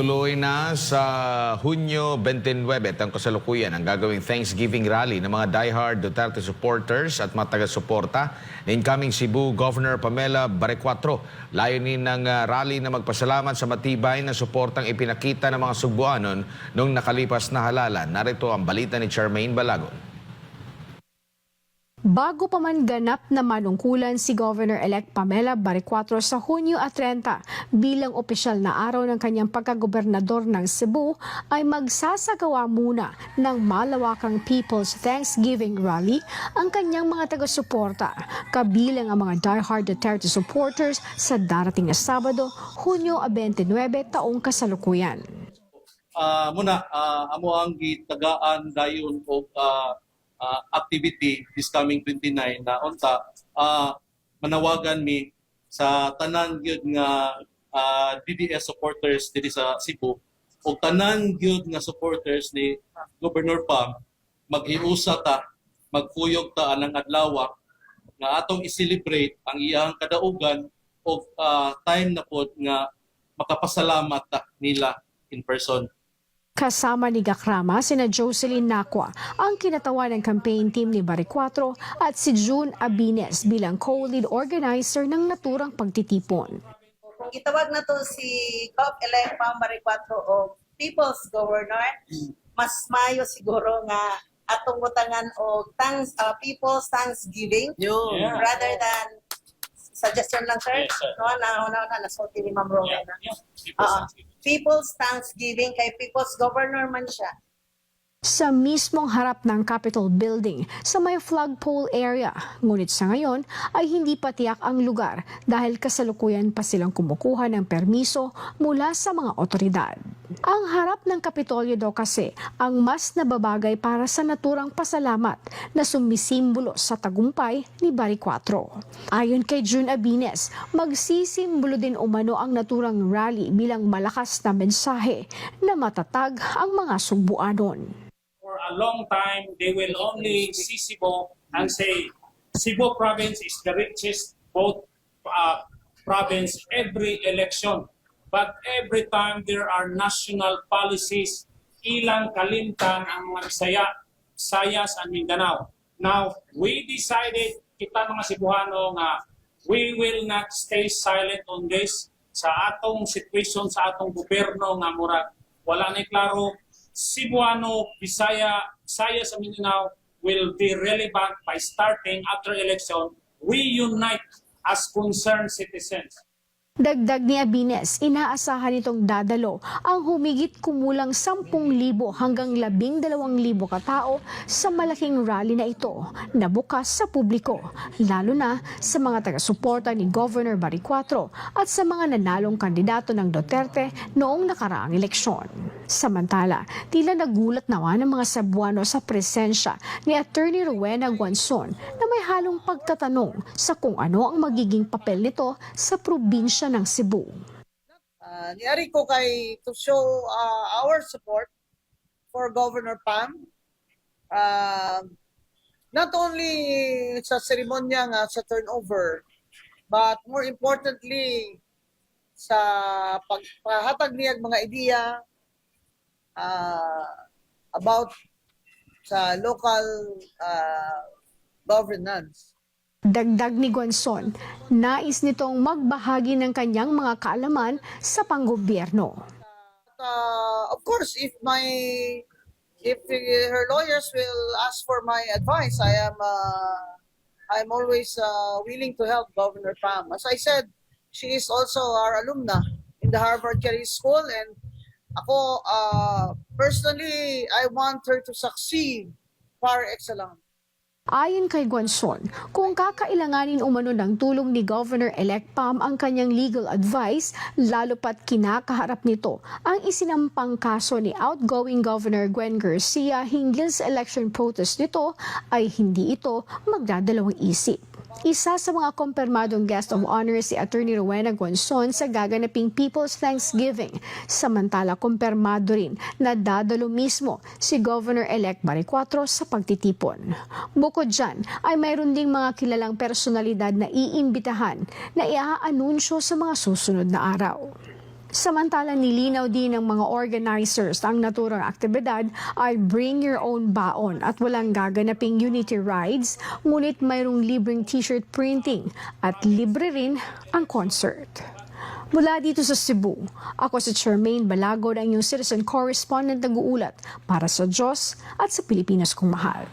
Tuloy na sa Hunyo 29 ang kasalukuyan ang gagawing Thanksgiving rally ng mga diehard Duterte supporters at mga taga-suporta ni incoming Cebu Governor Pamela Barequatro. Layunin ng ah, rally na magpasalamat sa matibay na suportang ipinakita ng mga Subuanon noong nakalipas na halalan. Narito ang balita ni Charmaine Balagon. Bago pa man ganap na manungkulan si Governor-elect Pamela Baricuatro sa Hunyo at 30 bilang opisyal na araw ng kanyang pagkagobernador ng Cebu ay magsasagawa muna ng malawakang People's Thanksgiving Rally ang kanyang mga taga-suporta kabilang ang mga diehard Duterte supporters sa darating na Sabado, Hunyo 29 taong kasalukuyan. Ah, muna ah, amo ang gitagaan dayon og ah, ah, activity this coming 29 na unta ah, manawagan mi sa tanan gyud nga ah, DDS supporters diri sa Cebu ug tanan gyud nga supporters ni Governor Pam maghiusa ta magpuyog ta anang adlaw nga atong i-celebrate ang iyang kadaugan og ah, time na pod nga makapasalamat ta nila in person. Kasama ni Gakrama sina Jocelyn Nakwa, ang kinatawan ng campaign team ni Baricuatro at si June Abines bilang co-lead organizer ng naturang pagtitipon. Kung itawag na to si Cop Elect Pamari 4 o People's Governor, mas mayo siguro nga atong butangan og thanks uh, People's Thanksgiving Yeah. rather than suggestion lang sir. Yes, sir. No, na na na nasulti ni Ma'am Yeah, Rowena. yeah. Oo. People's Thanksgiving kay People's Governor man siya. Sa mismong harap ng Capitol Building sa may flagpole area. Ngunit sa ngayon ay hindi pa tiyak ang lugar dahil kasalukuyan pa silang kumukuha ng permiso mula sa mga otoridad. Ang harap ng Kapitolyo daw kasi ang mas nababagay para sa naturang pasalamat na sumisimbolo sa tagumpay ni Baricuatro. Ayon kay June Abines, magsisimbolo din umano ang naturang rally bilang malakas na mensahe na matatag ang mga Subuanon. for a long time, they will only see Cebu and say Cebu province is the richest vote uh, province every election. But every time there are national policies, ilang kalimtan ang mga Bisaya, Sayas, and Mindanao. Now, we decided, kita mga Cebuano, nga we will not stay silent on this sa atong situation, sa atong gobyerno nga murag wala na klaro Cebuano, Bisaya, Saya sa Mindanao will be relevant by starting after election, we unite as concerned citizens. Dagdag ni Abines, inaasahan itong dadalo ang humigit kumulang 10,000 hanggang 12,000 katao sa malaking rally na ito na bukas sa publiko, lalo na sa mga taga-suporta ni Governor Baricuatro at sa mga nanalong kandidato ng Duterte noong nakaraang eleksyon. Samantala, tila nagulat naman ng mga Cebuano sa presensya ni Attorney Rowena Guanzon na may halong pagtatanong sa kung ano ang magiging papel nito sa probinsya ng Cebu. Uh, niari ko kay to show uh, our support for Governor Pam. Uh, not only sa seremonya nga sa turnover, but more importantly sa pagpahatag niya mga ideya uh, about sa local uh, governance. Dagdag ni Guanzon, nais nitong magbahagi ng kanyang mga kaalaman sa panggobyerno. uh, of course, if my if her lawyers will ask for my advice, I am uh, I'm always uh, willing to help Governor Pam. As I said, she is also our alumna in the Harvard Career School, and ako uh, personally, I want her to succeed par excellence. Ayon kay Guanzon, kung kakailanganin umano ng tulong ni Governor-elect Pam ang kanyang legal advice, lalo pat kinakaharap nito ang isinampang kaso ni outgoing Governor Gwen Garcia hinggil sa election protest nito, ay hindi ito magdadalawang isip. Isa sa mga kumpirmadong guest of honor si Attorney Rowena Guanzon sa gaganaping People's Thanksgiving. Samantala, kumpirmado rin na dadalo mismo si Governor-elect Baricuatro sa pagtitipon. Bukod dyan, ay mayroon ding mga kilalang personalidad na iimbitahan na iaanunsyo sa mga susunod na araw. Samantala nilinaw din ng mga organizers ang naturang aktibidad ay bring your own baon at walang gaganaping unity rides, ngunit mayroong libreng t-shirt printing at libre rin ang concert. Mula dito sa Cebu, ako si Charmaine Balagod ang inyong citizen correspondent nag-uulat para sa Diyos at sa Pilipinas kong mahal.